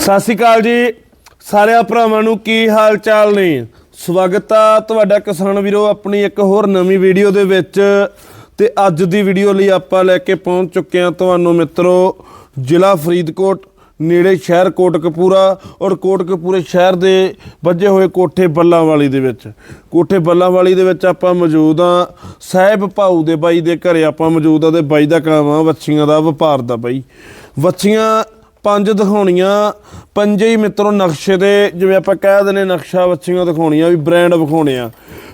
ਸਤਿ ਸ਼੍ਰੀ ਅਕਾਲ ਜੀ। ਸਾਰਿਆਂ ਭਰਾਵਾਂ ਨੂੰ ਕੀ ਹਾਲ ਚਾਲ ਨੇ? ਸਵਾਗਤ ਆ ਤੁਹਾਡਾ ਕਿਸਾਨ ਵੀਰੋ ਆਪਣੀ ਇੱਕ ਹੋਰ ਨਵੀਂ ਵੀਡੀਓ ਦੇ ਵਿੱਚ। ਤੇ ਅੱਜ ਦੀ ਵੀਡੀਓ ਲਈ ਆਪਾਂ ਲੈ ਕੇ ਪਹੁੰਚ ਚੁੱਕੇ ਹਾਂ ਤੁਹਾਨੂੰ ਮਿੱਤਰੋ, ਜ਼ਿਲ੍ਹਾ ਫਰੀਦਕੋਟ, ਨੇੜੇ ਸ਼ਹਿਰ ਕੋਟਕਪੂਰਾ ਔਰ ਕੋਟਕਪੂਰੇ ਸ਼ਹਿਰ ਦੇ ਵੱਜੇ ਹੋਏ ਕੋਠੇ ਬੱਲਾਂਵਾਲੀ ਦੇ ਵਿੱਚ। ਕੋਠੇ ਬੱਲਾਂਵਾਲੀ ਦੇ ਵਿੱਚ ਆਪਾਂ ਮੌਜੂਦ ਆ ਸਾਹਿਬ ਭਾਊ ਦੇ ਬਾਈ ਦੇ ਘਰੇ ਆਪਾਂ ਮੌਜੂਦ ਆ ਤੇ ਬਾਈ ਦਾ ਕੰਮ ਆ, ਵੱਛੀਆਂ ਦਾ ਵਪਾਰ ਦਾ ਬਾਈ। ਵੱਛੀਆਂ ਪੰਜ ਦਿਖਾਉਣੀਆਂ। ਪੰਜੇ ਹੀ ਮਿੱਤਰੋ ਨਕਸ਼ੇ ਦੇ ਜਿਵੇਂ ਆਪਾਂ ਕਹਿ ਦਿੰਦੇ ਨਕਸ਼ਾ ਬੱਚੀਆਂ ਦਿਖਾਉਣੀਆਂ, ਵੀ ਬ੍ਰਾਂਡ ਵਿਖਾਉਣੇ ਆ।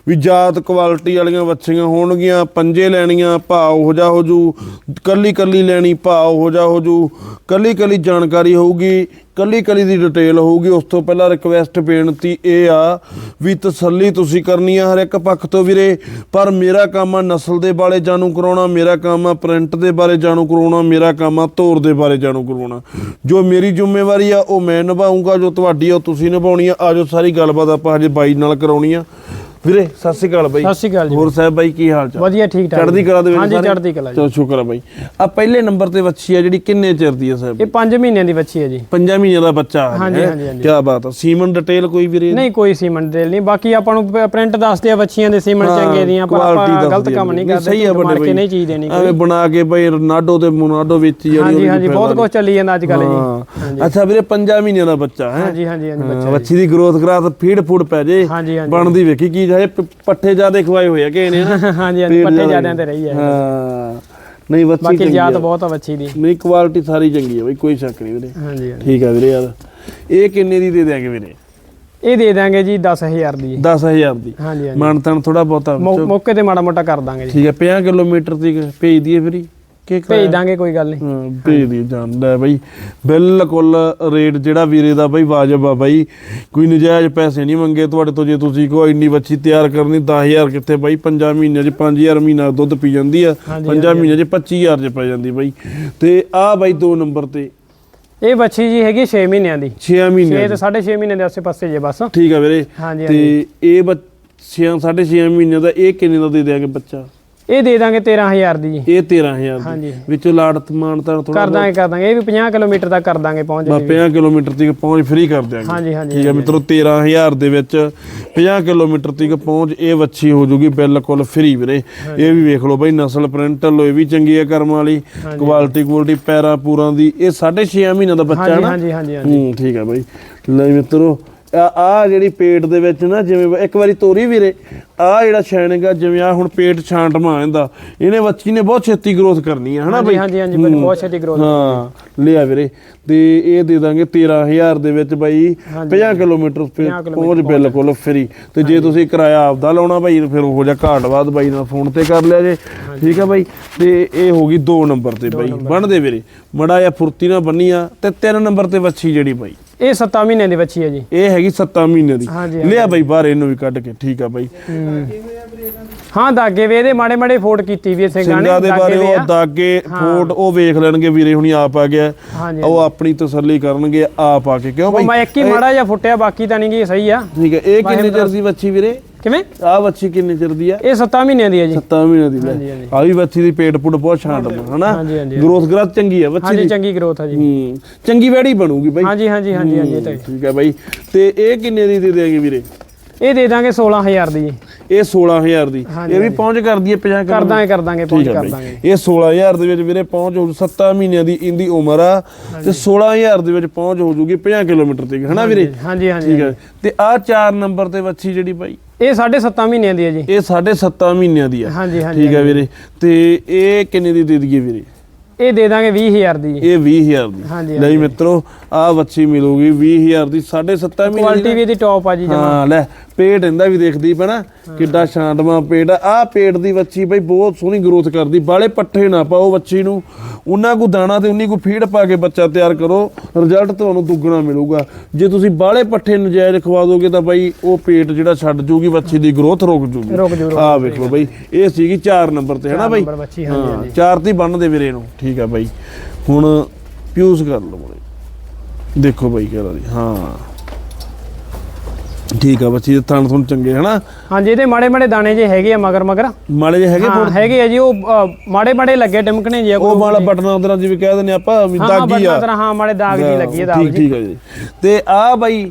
ਵੀ ਜਾਤ ਕੁਆਲਿਟੀ ਵਾਲੀਆਂ ਵੱਛੀਆਂ ਹੋਣਗੀਆਂ, ਪੰਜੇ ਲੈਣੀਆਂ, ਭਾਅ ਉਹ ਜਾ ਹੋ ਜੂ, ਕੱਲੀ ਕੱਲੀ ਲੈਣੀ, ਭਾਅ ਹੋ ਜਾ ਹੋ ਜੂ, ਕੱਲੀ ਕੱਲੀ ਜਾਣਕਾਰੀ ਹੋਊਗੀ, ਕੱਲੀ ਕੱਲੀ ਦੀ ਡਿਟੇਲ ਹੋਊਗੀ, ਉਸ ਤੋਂ ਪਹਿਲਾਂ ਰਿਕਵੈਸਟ ਬੇਨਤੀ ਇਹ ਆ ਵੀ ਤਸੱਲੀ ਤੁਸੀਂ ਕਰਨੀ ਆ ਹਰ ਇੱਕ ਪੱਖ ਤੋਂ ਵੀਰੇ, ਪਰ ਮੇਰਾ ਕੰਮ ਆ ਨਸਲ ਦੇ ਬਾਰੇ ਜਾਣੂ ਕਰਾਉਣਾ, ਮੇਰਾ ਕੰਮ ਆ ਪ੍ਰਿੰਟ ਦੇ ਬਾਰੇ ਜਾਣੂ ਕਰਾਉਣਾ, ਮੇਰਾ ਕੰਮ ਆ ਧੋਰ ਦੇ ਬਾਰੇ ਜਾਣੂ ਕਰਾਉਣਾ। ਜੋ ਮੇਰੀ ਜ਼ਿੰਮੇਵਾਰੀ ਆ, ਉਹ ਮੈਂ ਨਿਭਾਉਂਗਾ ਜੋ ਤੁਹਾਡੀ ਆ, ਉਹ ਤੁਸੀਂ ਨਿਭਾਉਣੀ ਆ, ਆਜੋ ਸਾਰੀ ਗੱਲਬਾਤ ਆਪਾਂ ਹਜੇ ਬਾਈ ਨਾਲ ਕਰਾਉਣੀ ਆ। ਵੀਰੇ ਸਤਿ ਸ਼੍ਰੀ ਅਕਾਲ ਬਾਈ। ਸਤਿ ਸ਼੍ਰੀ ਅਕਾਲ ਜੀ। ਹੋਰ ਸਾਹਿਬ ਬਾਈ ਕੀ ਹਾਲ ਚਾਲ? ਵਧੀਆ ਠੀਕ ਠਾਕ ਚੜ੍ਹਦੀ ਕਲਾ ਦੇ ਵਿੱਚ ਹਾਂਜੀ? ਚੜ੍ਹਦੀ ਕਲਾ ਜੀ। ਚਲੋ ਸ਼ੁਕਰ ਆ ਬਾਈ। ਆ ਪਹਿਲੇ ਨੰਬਰ ਤੇ ਵੱਛੀ ਆ ਜਿਹੜੀ ਕਿੰਨੇ ਚਿਰ ਦੀ ਆ ਸਾਹਿਬ? ਇਹ 5 ਮਹੀਨਿਆਂ ਦੀ ਬੱਚੀ ਹੈ ਜੀ। ਪੰਜਾਂ ਮਹੀਨਿਆਂ ਦਾ ਬੱਚਾ ਹਾਂਜੀ, ਹਾਂਜੀ, ਹਾਂਜੀ। ਕੀ ਬਾਤ ਆ। ਸੀਮਨ ਡਿਟੇਲ ਕੋਈ ਵੀਰੇ? ਨਹੀਂ ਕੋਈ ਸੀਮੈਂਟ ਦੇ ਨਹੀਂ। ਬਾਕੀ ਆਪਾਂ ਨੂੰ ਪ੍ਰਿੰਟ ਦੱਸਦੇ ਆ ਬੱਚੀਆਂ ਦੇ ਸੀਮੈਂਟ ਹਾਂ, ਚੰਗੇ ਦੀਆਂ ਪਰ ਆਪਾਂ ਗਲਤ ਆ ਕੰਮ ਨਹੀਂ। ਕਰਦੇ ਸਹੀ ਆ ਕੇ ਬਈ। ਨਹੀਂ ਚੀਜ਼ ਦੇਣੀ ਐਵੇਂ ਬਣਾ ਕੇ ਬਈ ਰੋਨਾਲਡੋ ਤੇ ਮੋਨਾਲਡੋ ਵਿੱਚ ਹੀ ਹਾਂਜੀ ਹਾਂਜੀ ਬਹੁਤ ਕੁਝ ਚੱਲੀ ਜਾਂਦਾ ਅੱਜ ਕੱਲ ਜੀ। ਅੱਛਾ ਵੀਰੇ ਪੰਜਾਂ ਮਹੀਨਿਆਂ ਦਾ ਬੱਚਾ ਹੈ? ਹਾਂਜੀ ਹਾਂਜੀ ਹਾਂਜੀ ਬੱਚਾ ਬੱਚੀ ਦੀ ਗਰੋਥ ਕਰਾ ਫੀਡ ਫੂਡ ਪੈ ਜੇ। ਬਣਦੀ ਵੇਖੀ ਕੀ ਜਾਏ ਪੱਠੇ ਜਿਆਦੇ ਖਵਾਏ ਹੋਏ ਆ ਕਿ ਇਹਨੇ ਨਾ? ਹਾਂਜੀ ਹਾਂਜੀ ਪੱਟੇ ਜਿਆਦਿਆਂ ਤੇ ਰਹੀ ਹੈ ਹਾਂ। ਨਹੀਂ ਬੱਚੀ ਬਾਕੀ ਜਾਤ। ਬਹੁਤ ਆ ਬੱਚੀ ਦੀ। ਨਹੀਂ ਕੁਆਲਿਟੀ ਸਾਰੀ ਚੰਗੀ ਹੈ ਬਈ ਕੋਈ ਸ਼ੱਕ ਨਹੀਂ ਵੀਰੇ। ਹਾਂਜੀ ਠੀਕ ਆ ਵੀਰੇ ਯਾਰ। ਇਹ ਕਿੰਨੇ ਦੀ ਦੇ ਦਿਆਂਗੇ ਵੀਰੇ? ਇਹ ਦੇ ਦਾਂਗੇ ਜੀ 10000 ਦੀ। 10000 ਦੀ। ਹਾਂਜੀ ਹਾਂਜੀ। ਮਾਨਤਨ ਥੋੜਾ ਬਹੁਤਾ ਮੌਕੇ ਤੇ ਮਾੜਾ ਮੋਟਾ ਕਰ ਦਾਂਗੇ ਜੀ। ਠੀਕ ਹੈ 50 ਕਿਲੋਮੀਟਰ ਤੱਕ ਭੇਜ ਦਈਏ ਫਿਰ। ਹੀ? ਕਿ ਭੇਜ ਦਾਂਗੇ ਕੋਈ ਗੱਲ ਨਹੀਂ। ਹਾਂ ਭੇਜ ਦੀ ਜਾਂਦਾ ਬਈ। ਬਿਲਕੁਲ ਰੇਟ ਜਿਹੜਾ ਵੀਰੇ ਦਾ ਬਈ ਵਾਜਬ ਆ ਬਈ। ਕੋਈ ਨਜਾਇਜ਼ ਪੈਸੇ ਨਹੀਂ ਮੰਗੇ ਤੁਹਾਡੇ ਤੋਂ ਜੇ ਤੁਸੀਂ ਕੋ ਇੰਨੀ ਬੱਚੀ ਤਿਆਰ ਕਰਨੀ 10000 ਕਿੱਥੇ ਬਈ 5 ਮਹੀਨਿਆਂ 'ਚ 5000 ਮਹੀਨਾ ਦੁੱਧ ਪੀ ਜਾਂਦੀ ਆ। ਹਾਂਜੀ, 5 ਮਹੀਨਿਆਂ 'ਚ 25000 'ਚ ਪੈ ਜਾਂਦੀ ਬਈ। ਤੇ ਆ ਬਈ ਦੋ ਨੰਬਰ ਤੇ। ਇਹ ਬੱਚੀ ਜੀ ਹੈਗੀ 6 ਮਹੀਨਿਆਂ ਦੀ। 6 6 ਮਹੀਨੇ ਤੇ 6.5 ਮਹੀਨਿਆਂ ਦੇ ਆਸੇ ਪਾਸੇ ਜੇ ਬਸ। ਠੀਕ ਆ ਵੀਰੇ। ਤੇ ਇਹ ਬੱਚਿਆਂ 6.5 ਮਹੀਨਿਆਂ ਦਾ ਇਹ ਕਿੰਨੇ ਦਾ ਦੇ ਦਿਆਂਗੇ ਬੱਚਾ? ਇਹ ਦੇ ਦਾਂਗੇ 13000 ਦੀ ਜੀ। ਇਹ 13000 ਹਾਂਜੀ। ਦੀ। ਵਿੱਚੋਂ ਲਾੜਤ ਮਾਨਤਾ ਥੋੜਾ ਕਰ ਦਾਂਗੇ ਕਰ ਦਾਂਗੇ। ਇਹ ਵੀ 50 ਕਿਲੋਮੀਟਰ ਤੱਕ ਕਰ ਦਾਂਗੇ ਪਹੁੰਚ ਜੀ 50 ਕਿਲੋਮੀਟਰ ਤੱਕ ਪਹੁੰਚ ਫ੍ਰੀ ਕਰ ਦਿਆਂਗੇ। ਹਾਂਜੀ ਹਾਂਜੀ ਠੀਕ ਹੈ ਮਿੱਤਰੋ 13000 ਦੇ ਵਿੱਚ 50 ਕਿਲੋਮੀਟਰ ਤੱਕ ਪਹੁੰਚ ਇਹ ਵੱਛੀ ਹੋ ਜੂਗੀ ਬਿਲਕੁਲ ਫ੍ਰੀ ਵੀਰੇ। ਇਹ ਵੀ ਵੇਖ ਲਓ ਬਈ ਨਸਲ ਪ੍ਰਿੰਟ ਲੋ ਇਹ ਵੀ ਚੰਗੀ ਹੈ ਕਰਮ ਵਾਲੀ। ਕੁਆਲਿਟੀ ਕੁਆਲਿਟੀ ਪੈਰਾਂ ਪੂਰਾਂ ਦੀ। ਇਹ 6.5 ਮਹੀਨਿਆਂ ਦਾ ਬੱਚਾ ਹੈ ਨਾ? ਹਾਂਜੀ ਹਾਂਜੀ ਹਾਂਜੀ। ਹੂੰ ਠੀਕ ਹੈ ਬਈ। ਲੈ ਮਿੱਤਰੋ ਆ ਜਿਹੜੀ ਪੇਟ ਦੇ ਵਿੱਚ ਨਾ ਜਿਵੇਂ ਇੱਕ ਵਾਰੀ ਤੋਰੀ ਵੀਰੇ ਆ ਜਿਹੜਾ ਆ ਜਿਵੇਂ ਆ ਹੁਣ ਪੇਟ ਛਾਂਟਮਾ ਆਂਦਾ ਇਹਨੇ ਬੱਚੀ ਨੇ ਬਹੁਤ ਛੇਤੀ ਗਰੋਥ ਕਰਨੀ ਹੈ ਹਨਾ ਬਈ? ਹਾਂਜੀ ਹਾਂਜੀ ਬਹੁਤ ਛੇਤੀ ਗਰੋਥ ਹਾਂ। ਲਿਆ ਵੀਰੇ ਤੇ ਇਹ ਦੇ ਦਾਂਗੇ 13000 ਦੇ ਵਿੱਚ ਬਾਈ 50 ਕਿਲੋਮੀਟਰ ਫਿਰ 50 ਪਹੁੰਚ ਬਿਲਕੁਲ ਫ੍ਰੀ ਤੇ ਜੇ ਤੁਸੀਂ ਕਿਰਾਇਆ ਆਪਦਾ ਲਾਉਣਾ ਬਾਈ ਫਿਰ ਉਹੋ ਜਿਹਾ ਘਾਟ ਬਾਅਦ ਬਾਈ ਨਾਲ ਫੋਨ ਤੇ ਕਰ ਲਿਆ ਜੇ। ਠੀਕ ਆ ਬਾਈ? ਤੇ ਇਹ ਹੋ ਗਈ 2 ਨੰਬਰ ਤੇ ਬਾਈ। ਬਣਦੇ ਵੀਰੇ। ਮੜਾ ਜਾਂ ਫੁਰਤੀ ਨਾਲ ਬੰਨੀ ਆ ਤੇ 3 ਨੰਬਰ ਤੇ ਵੱਛੀ ਜਿਹੜੀ ਬਾਈ। ਇਹ 7 ਮਹੀਨਿਆਂ ਦੀ ਬੱਚੀ ਹੈ ਜੀ। ਇਹ ਹੈਗੀ 7 ਮਹੀਨੇ ਦੀ। ਹਾਂਜੀ, ਲਿਆ ਬਾਈ ਬਾਹਰ ਇਹਨੂੰ ਵੀ ਕੱਢ ਕੇ ਠੀਕ ਆ ਬਾਈ। ਹਾਂ ਦਾਗੇ ਵੇ ਇਹਦੇ ਮਾੜੇ ਮਾੜੇ ਫੋਟ ਕੀਤੀ ਵੀ ਇਸੇ ਗਾਣੇ ਸਿੰਘਾਂ ਦੇ ਬਾਰੇ ਉਹ। ਦਾਗੇ ਫੋਟ ਉਹ ਵੇਖ ਲੈਣਗੇ ਵੀਰੇ ਹੁਣੀ ਆਪ ਆ ਗਿਆ। ਹਾਂਜੀ ਉਹ ਆਪਣੀ ਤਸੱਲੀ ਕਰਨਗੇ ਆਪ ਆ ਕੇ। ਕਿਉਂ ਉਹ ਬਾਈ? ਮੈਂ ਇੱਕ ਹੀ ਮਾੜਾ ਜਿਹਾ ਫੁੱਟਿਆ ਬਾਕੀ ਤਾਂ ਨਹੀਂ ਗੀ ਸਹੀ ਆ। ਠੀਕ ਹੈ ਇਹ ਕਿੰਨੇ ਚਿਰ ਦੀ ਬੱਚੀ ਵੀਰੇ? ਕਿਵੇਂ? ਆਹ ਬੱਚੀ ਕਿੰਨੇ ਚਿਰ ਦੀ ਆ? ਇਹ 7 ਮਹੀਨਿਆਂ ਦੀ ਹੈ ਜੀ। 7 ਮਹੀਨੇ ਦੀ ਹਾਂਜੀ। ਆ ਵੀ ਬੱਚੀ ਦੀ ਪੇਟ ਪੁੱਟ ਬਹੁਤ ਛਾਂਟ ਹਨਾ? ਹਾਂਜੀ, ਹਾਂਜੀ। ਗਰੋਥ ਗਰਾਥ ਚੰਗੀ ਆ ਬੱਚੀ ਹਾਂਜੀ ਚੰਗੀ ਗਰੋਥ ਹੈ ਜੀ। ਹੂੰ ਚੰਗੀ ਵੈੜੀ ਬਣੂਗੀ ਬਾਈ। ਹਾਂਜੀ ਹਾਂਜੀ ਹਾਂਜੀ ਹਾਂਜੀ ਠੀਕ ਹੈ ਬਾਈ। ਤੇ ਇਹ ਕਿੰਨੇ ਦੀ ਦੇ ਦੇਗੇ ਵੀਰੇ? ਇਹ ਦੇ ਦਾਂਗੇ 16000 ਦੀ ਜੀ। ਇਹ 16000 ਦੀ। ਇਹ ਵੀ ਪਹੁੰਚ ਕਰਦੀ ਹੈ 50 ਕਰ ਦਾਂਗੇ ਕਰ ਦਾਂਗੇ ਪਹੁੰਚ ਕਰ ਦਾਂਗੇ ਇਹ 16000 ਦੇ ਵਿੱਚ ਵੀਰੇ ਪਹੁੰਚ ਹੋ 7 ਮਹੀਨਿਆਂ ਦੀ ਇੰਦੀ ਉਮਰ ਆ ਤੇ 16000 ਦੇ ਵਿੱਚ ਪਹੁੰਚ ਹੋ ਜੂਗੀ 50 ਕਿਲੋਮੀਟਰ ਤੱਕ ਹਨਾ ਵੀਰੇ? ਹਾਂਜੀ ਹਾਂਜੀ ਠੀਕ ਹੈ। ਤੇ ਆ 4 ਨੰਬਰ ਤੇ ਵੱਛੀ ਜਿਹੜੀ ਬਾਈ। ਇਹ 7.5 ਮਹੀਨਿਆਂ ਦੀ ਹੈ ਜੀ। ਇਹ 7.5 ਮਹੀਨਿਆਂ ਦੀ ਆ ਹਾਂਜੀ ਹਾਂਜੀ ਠੀਕ ਹੈ ਵੀਰੇ। ਤੇ ਇਹ ਕਿੰਨੇ ਦੀ ਦੇ ਦਈਏ ਵੀਰੇ? ਇਹ ਦੇ ਦਾਂਗੇ 20000 ਦੀ। ਇਹ 20000 ਦੀ। ਹਾਂਜੀ, ਲੈ ਮਿੱਤਰੋ ਆ ਵੱਛੀ ਮਿਲੂਗੀ 20000 ਦੀ 7.5 ਮਹੀਨੇ ਕੁਆਲਿਟੀ ਵੀ ਇਹਦੀ ਟੌਪ ਆ ਜੀ ਜਮਾਂ। ਹਾਂ ਲੈ ਪੇਟ ਇਹਦਾ ਵੀ ਦੇਖਦੀ ਪੈਣਾ ਕਿੱਡਾ ਸ਼ਾਂਤਮਾ ਪੇਟ ਆ। ਆਹ ਪੇਟ ਦੀ ਵੱਛੀ ਬਈ ਬਹੁਤ ਸੋਹਣੀ ਗਰੋਥ ਕਰਦੀ ਬਾਲੇ ਪੱਠੇ ਨਾ ਪਾਓ ਵੱਛੀ ਨੂੰ। ਉਹਨਾਂ ਕੋ ਦਾਣਾ ਤੇ ਉਨੀ ਕੋ ਫੀਡ ਪਾ ਕੇ ਬੱਚਾ ਤਿਆਰ ਕਰੋ ਰਿਜ਼ਲਟ ਤੁਹਾਨੂੰ ਦੁੱਗਣਾ ਮਿਲੂਗਾ। ਜੇ ਤੁਸੀਂ ਬਾਲੇ ਪੱਠੇ ਨਜਾਇਜ਼ ਖਵਾ ਦੋਗੇ ਤਾਂ ਬਾਈ ਉਹ ਪੇਟ ਜਿਹੜਾ ਛੱਡ ਜੂਗੀ ਵੱਛੀ ਦੀ ਗਰੋਥ ਰੁਕ ਜੂਗੀ। ਆ ਵੇਖ ਲਓ ਬਾਈ ਇਹ ਸੀਗੀ 4 ਨੰਬਰ ਤੇ ਹੈਨਾ ਬਾਈ? ਬੱਚੀ ਹਾਂ ਹਾਂਜੀ। ਚਾਰ ਤੇ ਬੰਨ ਦੇ ਵੀਰੇ ਨੂੰ। ਠੀਕ ਆ ਬਾਈ। ਹੁਣ ਪਿਊਸ ਕਰ ਲਓ ਦੇਖੋ ਬਾਈ ਕਿਹੜਾ ਦੀ ਹਾਂ। ਠੀਕ ਆ ਬੱਚੀ ਥਣ ਥਣ ਚੰਗੇ ਹਨਾ? ਹਾਂਜੀ ਇਹਦੇ ਮਾੜੇ ਮਾੜੇ ਦਾਣੇ ਜੇ ਹੈਗੇ ਆ ਮਗਰ ਮਗਰ। ਮਾੜੇ ਜਿਹੇ ਹੈਗੇ ਹਾਂ ਹੈਗੇ ਆ ਜੀ ਉਹ ਅ, ਮਾੜੇ ਮਾੜੇ ਲੱਗੇ ਟਿਮਕਣੇ ਜੀ ਉਹ ਵਾਲਾ ਬਟਨਾਂ ਉਧਰ ਜਿਵੇਂ ਕਹਿ ਦਿੰਦੇ ਆਪਾਂ ਵੀ ਹਾਂ ਦਾਗੀ ਬਟਨਾ ਆ ਤਰ੍ਹਾਂ ਹਾਂ ਮਾੜੇ ਦਾਗ ਜੀ ਲੱਗੀ ਹੈ ਦਾਗ ਠੀਕ ਜੀ ਠੀਕ ਆ ਜੀ। ਤੇ ਆ ਬਾਈ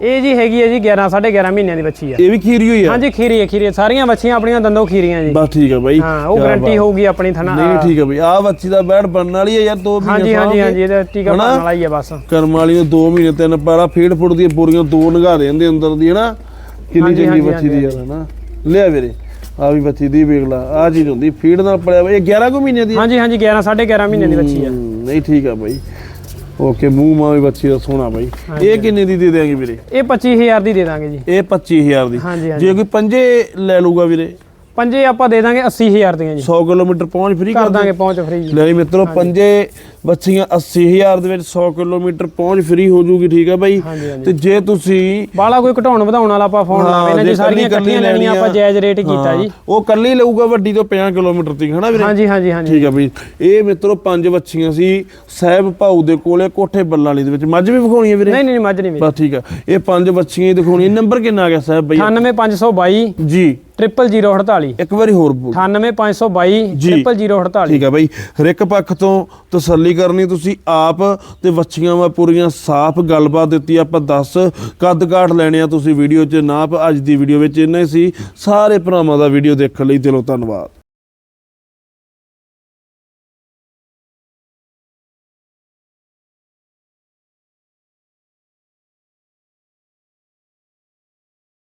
ਇਹ ਜੀ ਹੈਗੀ ਹੈ ਜੀ 11 11.5 ਮਹੀਨਿਆਂ ਦੀ ਬੱਚੀ ਆ। ਇਹ ਵੀ ਖੀਰੀ ਹੋਈ ਆ? ਹਾਂਜੀ ਖੀਰੀ ਹੈ ਖੀਰੀ ਹੈ। ਸਾਰੀਆਂ ਬੱਚੀਆਂ ਆਪਣੀਆਂ ਦੰਦੋਂ ਖੀਰੀਆਂ ਜੀ। ਬਸ ਠੀਕ ਆ ਬਾਈ। ਹਾਂ ਉਹ ਕਿਆ ਗਾਰੰਟੀ ਬਾਤ। ਹੋਊਗੀ ਆਪਣੀ ਥਣਾ ਨਹੀਂ ਠੀਕ ਆ ਬਾਈ। ਆ ਬੱਚੀ ਦਾ ਬੈਡ ਬਣਨ ਵਾਲੀ ਹੈ ਯਾਰ 2 ਮਹੀਨੇ ਹਾਂਜੀ ਹਾਂਜੀ ਸਾਂਭ ਹਾਂਜੀ। ਇਹਦਾ ਟੀਕਾ ਹਨਾ? ਭਰਨ ਵਾਲਾ ਹੀ ਆ ਬਸ। ਕਰਮ ਵਾਲੀ ਨੂੰ 2 ਮਹੀਨੇ ਤਿੰਨ ਪਾਰਾ ਫੀਡ ਫੁੱਟ ਦੀਆਂ ਪੂਰੀਆਂ ਦੋ ਨਗਾ ਦੇਂਦੇ ਅੰਦਰ ਦੀ ਹਨਾ? ਕਿੰਨੀ ਹਾਂਜੀ, ਚੰਗੀ ਹਾਂਜੀ, ਬੱਚੀ ਦੀ ਯਾਰ ਹਨਾ? ਲਿਆ ਵੀਰੇ ਆ ਵੀ ਬੱਚੀ ਦੀ ਵੇਖ ਲਾ ਆ ਚੀਜ਼ ਹੁੰਦੀ ਫੀਡ ਨਾਲ ਪੜਿਆ ਇਹ 11 ਕੁ ਮਹੀਨੇ ਦੀ ਆ? ਹਾਂਜੀ ਹਾਂਜੀ 11 11.5 ਮਹੀਨਿਆਂ ਦੀ ਬੱਚੀ ਆ। ਨਹੀਂ ਠੀਕ ਆ ਬਾਈ। ਓਕੇ ਮੂੰਹ ਮਾਂ ਵੀ ਬੱਚੀ ਦਾ ਸੋਹਣਾ ਬਾਈ। ਇਹ ਕਿੰਨੇ ਦੀ ਦੇ ਦੇਾਂਗੇ ਵੀਰੇ? ਇਹ 25000 ਦੀ ਦੇ ਦਾਂਗੇ ਜੀ। ਇਹ 25000 ਦੀ। ਜੇ ਕੋਈ ਪੰਜੇ ਲੈ ਲੂਗਾ ਵੀਰੇ? ਪੰਜੇ ਆਪਾਂ ਦੇ ਦਾਂਗੇ 80000 ਦੀਆਂ ਜੀ। 100 ਕਿਲੋਮੀਟਰ ਪਹੁੰਚ ਫ੍ਰੀ ਕਰ ਦਾਂਗੇ ਪਹੁੰਚ ਫ੍ਰੀ ਜੀ। ਲੈ ਮਿੱਤਰੋ ਪੰਜੇ ਬੱਚੀਆਂ 80000 ਦੇ ਵਿੱਚ 100 ਕਿਲੋਮੀਟਰ ਪਹੁੰਚ ਫ੍ਰੀ ਹੋ ਜੂਗੀ ਠੀਕ ਹੈ ਬਾਈ? ਤੇ ਜੇ ਤੁਸੀਂ ਬਾਲਾ ਕੋਈ ਘਟਾਉਣ ਵਧਾਉਣ ਵਾਲਾ ਆਪਾਂ ਫੋਨ ਹਾਂ, ਲਾਵੇ ਨਾ ਜੇ ਸਾਰੀਆਂ ਇਕੱਠੀਆਂ ਲੈਣੀਆਂ ਆਪਾਂ। ਜਾਇਜ਼ ਰੇਟ ਹੀ ਕੀਤਾ ਜੀ। ਹਾਂ, ਉਹ ਕੱਲੀ ਲਊਗਾ ਵੱਡੀ ਤੋਂ 50 ਕਿਲੋਮੀਟਰ ਤੱਕ ਹਨਾ ਵੀਰੇ? ਹਾਂਜੀ ਹਾਂਜੀ ਹਾਂਜੀ। ਠੀਕ ਆ ਬਈ। ਇਹ ਮਿੱਤਰੋ ਪੰਜ ਬੱਚੀਆਂ ਸੀ ਸਾਹਿਬ ਭਾਊ ਦੇ ਕੋਲੇ ਕੋਠੇ ਬੱਲਾਂ ਵਾਲੀ ਦੇ ਵਿੱਚ। ਮੱਝ ਵੀ ਵਿਖਾਉਣੀ ਹੈ ਵੀਰੇ? ਨਹੀਂ ਨਹੀਂ ਮੱਝ ਨਹੀਂ ਬਸ ਠੀਕ ਆ ਇਹ ਪੰਜ ਬੱਚੀਆਂ ਹੀ ਦਿਖਾਉਣੀ ਨੰਬਰ ਕਿੰਨਾ ਆ ਗਿਆ ਸਾਹਿਬ ਬਈ? 98522 ਜੀ। 00048 ਇੱਕ ਵਾਰੀ ਹੋਰ ਬੋਲ। 98522 ਜੀ। 00048 ਠੀਕ ਆ ਬਾਈ। ਹਰ ਇੱਕ ਪੱਖ ਤੋਂ ਤਸੱਲੀ ਕਰਨੀ ਤੁਸੀਂ ਆਪ ਤੇ ਬੱਚੀਆਂ ਵਾ ਪੂਰੀਆਂ ਸਾਫ਼ ਗੱਲਬਾਤ ਦਿੱਤੀ। ਆਪਾਂ ਦੱਸ ਕੱਦ ਕਾਠ ਲੈਣੇ ਆ ਤੁਸੀਂ ਵੀਡੀਓ 'ਚ ਨਾਪ ਅੱਜ ਦੀ ਵੀਡੀਓ ਵਿੱਚ ਇੰਨਾ ਹੀ ਸੀ। ਸਾਰੇ ਭਰਾਵਾਂ ਦਾ ਵੀਡੀਓ ਦੇਖਣ ਲਈ ਦਿਲੋਂ ਧੰਨਵਾਦ।